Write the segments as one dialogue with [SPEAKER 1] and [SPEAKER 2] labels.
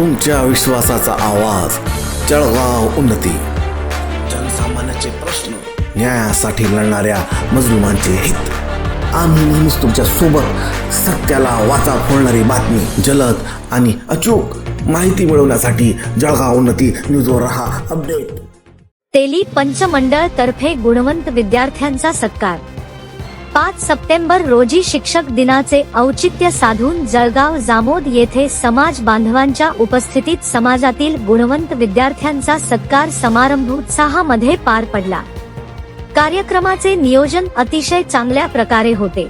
[SPEAKER 1] तुमच्या विश्वासाचा आवाज जळगाव उन्नती. जनसामान्याचे प्रश्न न्यायासाठी लढणाऱ्या मजलुमांचे हित. आम्ही नेहमीच तुमच्यासोबत सत्याला वाचा फोडणारी बातमी जलद आणि अचूक माहिती मिळवण्यासाठी जळगाव उन्नती न्यूजवर रहा अपडेट.
[SPEAKER 2] तेली पंचमंडळ तर्फे गुणवंत विद्यार्थ्यांचा सत्कार. पाच सप्टेंबर रोजी शिक्षक दिनाचे औचित्य साधून जळगाव जामोद येथे समाज बांधवांच्या उपस्थितीत समाजातील गुणवंत विद्यार्थ्यांचा सत्कार समारंभ उत्साहामध्ये पार पडला. कार्यक्रमाचे नियोजन अतिशय चांगल्या प्रकारे होते.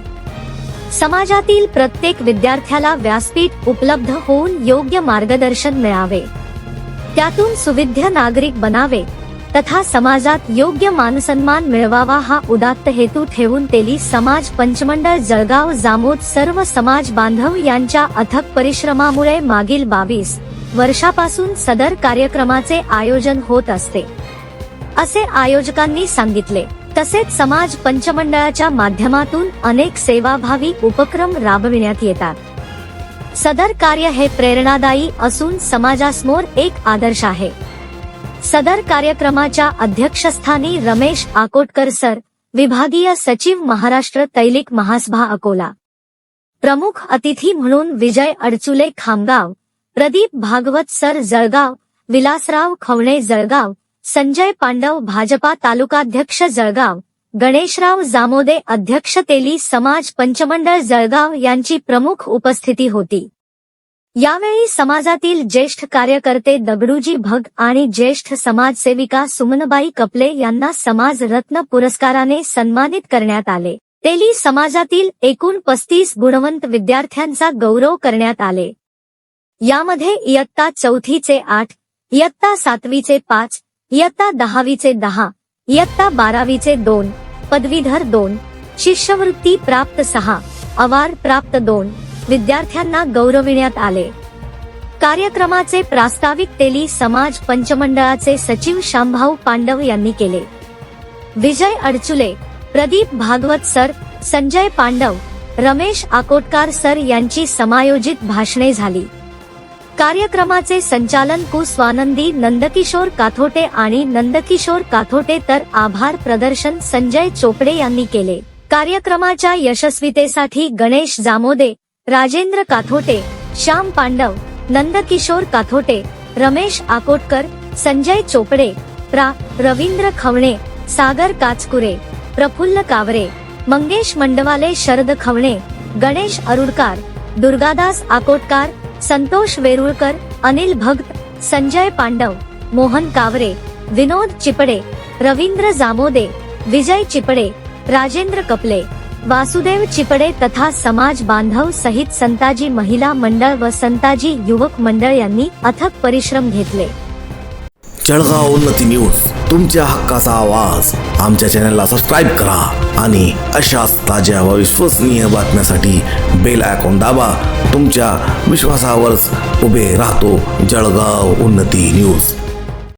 [SPEAKER 2] समाजातील प्रत्येक विद्यार्थ्याला व्यासपीठ उपलब्ध होऊन योग्य मार्गदर्शन मिळावे. त्यातून सुविध्य नागरिक बनावे. तथा समाजात योग्य मानसन्मान मिळवावा हा उदात्त हेतू ठेवून तेली समाज पंचमंडळ जळगाव जामोद सर्व समाज बांधव यांच्या अथक परिश्रमामुळे मागील बावीस वर्षापासून सदर कार्यक्रमाचे आयोजन होत असते. असे आयोजकांनी सांगितले. तसेच समाज पंचमंडळाच्या माध्यमातून अनेक सेवाभावी उपक्रम राबविण्यात येतात. सदर कार्य हे प्रेरणादायी असून समाजासमोर एक आदर्श आहे. सदर कार्यक्रमाच्या अध्यक्षस्थानी रमेश आकोटकर सर विभागीय सचिव महाराष्ट्र तैलिक महासभा अकोला. प्रमुख अतिथी म्हणून विजय अडचुले खामगाव प्रदीप भागवत सर जळगाव विलासराव खवणे जळगाव संजय पांडव भाजपा तालुकाध्यक्ष जळगाव गणेशराव जामोदे अध्यक्ष तेली समाज पंचमंडळ जळगाव यांची प्रमुख उपस्थिती होती. यावेळी समाजातील ज्येष्ठ कार्यकर्ते दगडूजी भग आणि ज्येष्ठ समाजसेविका सुमनबाई कपले यांना समाज रत्न पुरस्काराने सन्मानित करण्यात आले. तेली समाजातील एकूण पस्तीस गुणवंत विद्यार्थ्यांचा गौरव करण्यात आले. यामध्ये इयत्ता चौथीचे आठ इयत्ता सातवीचे पाच इयत्ता दहावीचे दहा इयत्ता बारावीचे दोन पदवीधर दोन शिष्यवृत्ती प्राप्त सहा अवार्ड प्राप्त दोन. विद्यार्थ्यांना गौरविण्यात आले. कार्यक्रमाचे प्रास्ताविक तेली समाज पंचमंडळाचे सचिव शांभाऊ पांडव यांनी केले. विजय अडचुले प्रदीप भागवत सर संजय पांडव रमेश आकोटकार सर यांची समायोजित भाषणे झाली. कार्यक्रमाचे संचालन कुस्वानंदी नंदकिशोर काथोटे आणि नंदकिशोर काथोटे तर आभार प्रदर्शन संजय चोपडे यांनी केले. कार्यक्रमाच्या यशस्वीतेसाठी गणेश जामोदे राजेंद्र काथोटे श्याम पांडव नंदकिशोर काथोटे रमेश आकोटकर संजय चोपडे प्रा. रवींद्र खवणे सागर काचकुरे प्रफुल्ल कावरे मंगेश मंडवाले शरद खवणे गणेश अरुडकार दुर्गादास आकोटकार संतोष वेरुळकर अनिल भक्त संजय पांडव मोहन कावरे विनोद चिपडे रवींद्र जामोदे विजय चिपडे राजेंद्र कपले. वासुदेव चिपडे तथा समाज बांधव सहित संताजी महिला मंडळ व संताजी युवक मंडळ यांनी अथक परिश्रम घेतले.
[SPEAKER 1] जळगाव उन्नती न्यूज तुमच्या हक्काचा आवाज. आमच्या चॅनलला सबस्क्राईब करा आणि अशाच ताज्या व विश्वसनीय बातम्यासाठी बेल आयकॉन दाबा. तुमच्या विश्वासावरच उभे राहतो जळगाव उन्नती न्यूज.